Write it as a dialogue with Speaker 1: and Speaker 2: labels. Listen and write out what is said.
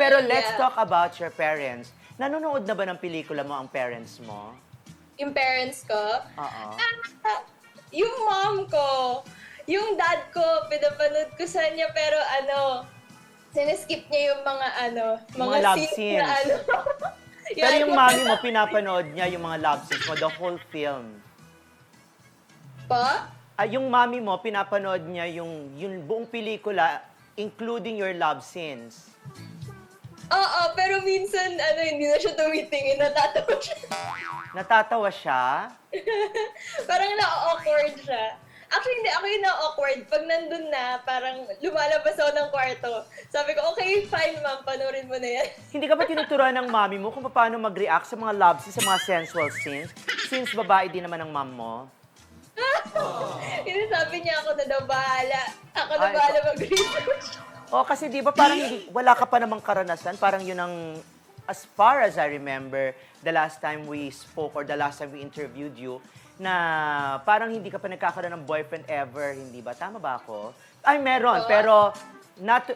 Speaker 1: pero let's
Speaker 2: Yeah.
Speaker 1: talk about your parents. Nanonood na ba ng pelikula mo ang parents mo?
Speaker 2: Yung parents ko,
Speaker 1: Oo.
Speaker 2: ah, yung mom ko, yung dad ko, pinapanood ko sa niya, pero ano, siniskip niya yung mga ano,
Speaker 1: Yung
Speaker 2: mga,
Speaker 1: love
Speaker 2: scenes, na ano.
Speaker 1: Pero yung mami mo, pinapanood niya yung mga love scenes mo, the whole film.
Speaker 2: Pa?
Speaker 1: Ah, yung mami mo, pinapanood niya yung, yung buong pelikula, including your love scenes.
Speaker 2: Oo, pero minsan, ano, hindi na siya tumitingin, natatawa siya.
Speaker 1: Natatawa siya.
Speaker 2: parang na-awkward siya. Actually, hindi ako yung na-awkward. Pag nandun na, parang lumalabas ako ng kwarto. Sabi ko, okay, fine ma'am, panoorin mo na yan.
Speaker 1: Hindi ka ba tinuturuan ng mami mo kung paano mag-react sa mga love scenes, sa mga sensual scenes? Since babae din naman ang mom mo.
Speaker 2: Hindi sabi niya ako na daw bahala. Ako na
Speaker 1: Ay,
Speaker 2: bahala mag-research.
Speaker 1: O kasi di ba parang hindi, wala ka pa namang karanasan, parang yun ang, as far as I remember, the last time we spoke or the last time we interviewed you, na parang hindi ka pa nagkakaroon ng boyfriend ever, hindi ba? Tama ba ako? Ay, meron,
Speaker 2: Oo.
Speaker 1: pero not